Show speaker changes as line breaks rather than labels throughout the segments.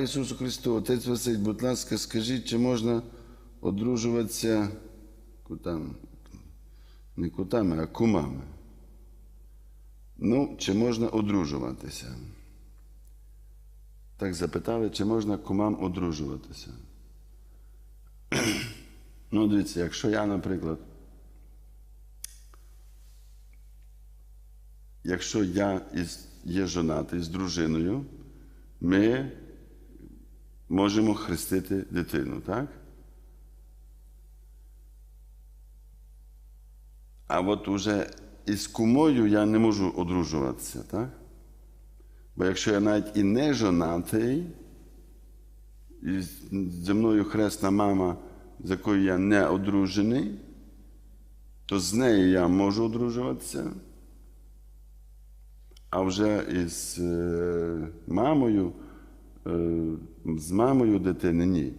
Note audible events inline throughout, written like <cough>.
Ісусу Христу, Отець Василь, будь ласка, скажіть, чи можна одружуватися кутами? Не кутами, а кумами. Ну, чи можна одружуватися? Так запитали, чи можна кумам одружуватися? <clears throat> Ну, дивіться, якщо я, наприклад, якщо я із, є жонатий з дружиною, ми можемо хрестити дитину, так? А от уже із кумою я не можу одружуватися, так? Бо якщо я навіть і не жонатий, і зі мною хресна мама, з якою я не одружений, то з нею я можу одружуватися. А вже із е, мамою, з мамою дитини ні.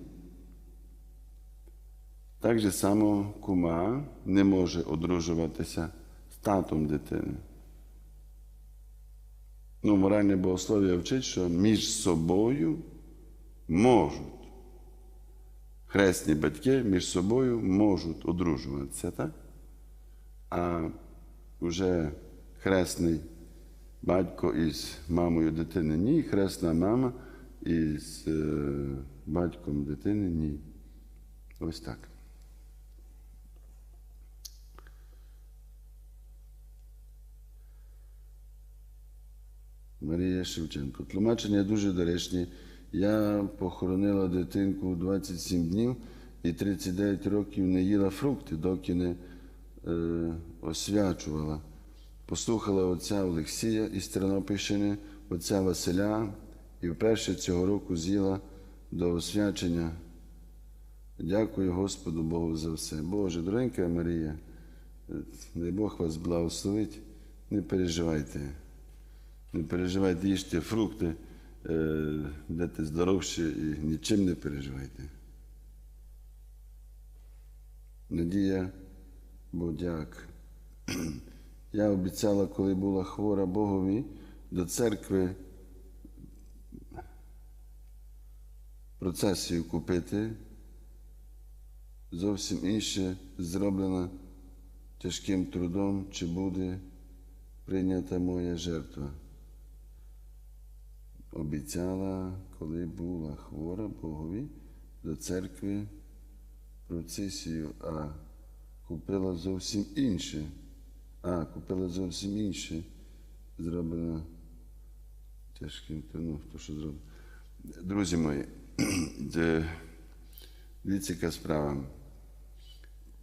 Так же само кума не може одружуватися з татом дитини. Ну, моральне богослов'я вчить, що між собою можуть. Хресні батьки між собою можуть одружуватися, так? А вже хресний батько із мамою дитини ні, хресна мама із е, батьком дитини ні. Ось так. Марія Шевченко. Тлумачення дуже доречні. Я похоронила дитинку 27 днів і 39 років не їла фрукти, доки не е, освячувала. Послухала отця Олексія із Тернопільщини, отця Василя, і вперше цього року з'їла до освячення. Дякую Господу Богу за все. Боже, дорогенька Марія, дай Бог вас благословить, не переживайте. Не переживайте, їжте фрукти, е, будете здоровші і нічим не переживайте. Надія Бодяк. <clears throat> Я обіцяла, коли була хвора Богові, до церкви процесію купити. Зовсім інше зроблено тяжким трудом, чи буде прийнята моя жертва. Обіцяла, коли була хвора Богові, до церкви процесію, а купила зовсім інше. А, купила зовсім інше. Зроблено тяжким ну, то, що зроблено. Друзі мої, <clears throat> дивіться, яка справа.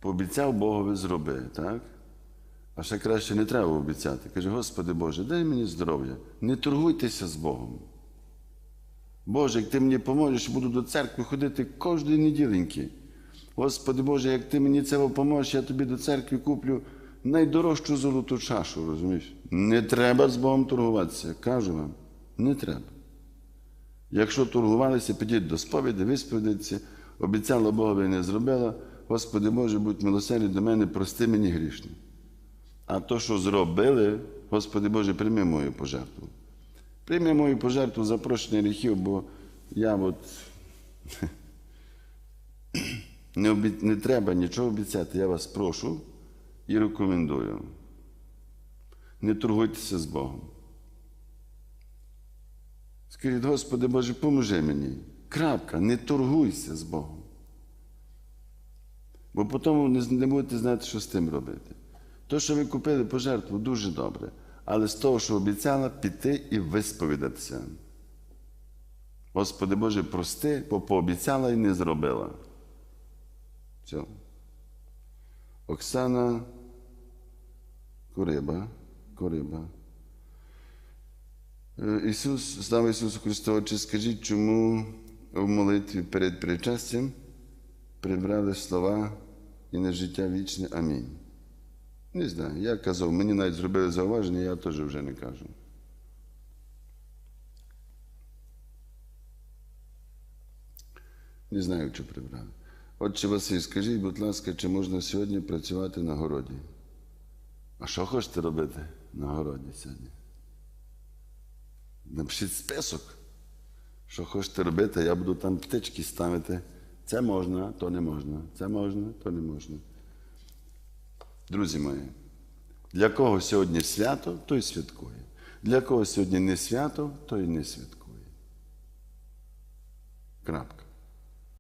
Пообіцяв Богові зроби, так? А ще краще не треба обіцяти. Каже, Господи Боже, дай мені здоров'я. Не торгуйтеся з Богом. Боже, як ти мені поможеш, буду до церкви ходити кожної неділеньки. Господи Боже, як ти мені це поможеш, я тобі до церкви куплю найдорожчу золоту чашу, розумієш? Не треба з Богом торгуватися. Кажу вам, не треба. Якщо торгувалися, підіть до сповіді, висповідайтеся, обіцяла Богові не зробила. Господи Боже, будь милосердний до мене, прости мені грішні. А то, що зробили, Господи Боже, прийми мою пожертву. Прийми мою пожертву за прощення гріхів, бо я от <clears throat> не, обі... не треба нічого обіцяти, я вас прошу і рекомендую. Не торгуйтеся з Богом. Скажіть, Господи Боже, поможи мені. Крапка, не торгуйся з Богом. Бо потім не, будете знати, що з тим робити. То, що ви купили пожертву, дуже добре. Але з того, що обіцяла, піти і висповідатися. Господи Боже, прости, бо пообіцяла і не зробила. Все. Оксана Кориба. Кориба. Е, Ісус, слава Ісусу Христу, Отче, скажіть, чому в молитві перед причастям прибрали слова і на життя вічне. Амінь. Не знаю. Я казав, мені навіть зробили зауваження, я теж вже не кажу. Не знаю, чи прибрали. Отче Василь, скажіть, будь ласка, чи можна сьогодні працювати на городі? А що хочете робити на городі сьогодні? Напишіть список. що хочете робити, я буду там птички ставити. Це можна, то не можна. Це можна, то не можна. Друзі мої, для кого сьогодні свято, той святкує. Для кого сьогодні не свято, той не святкує. Крапка.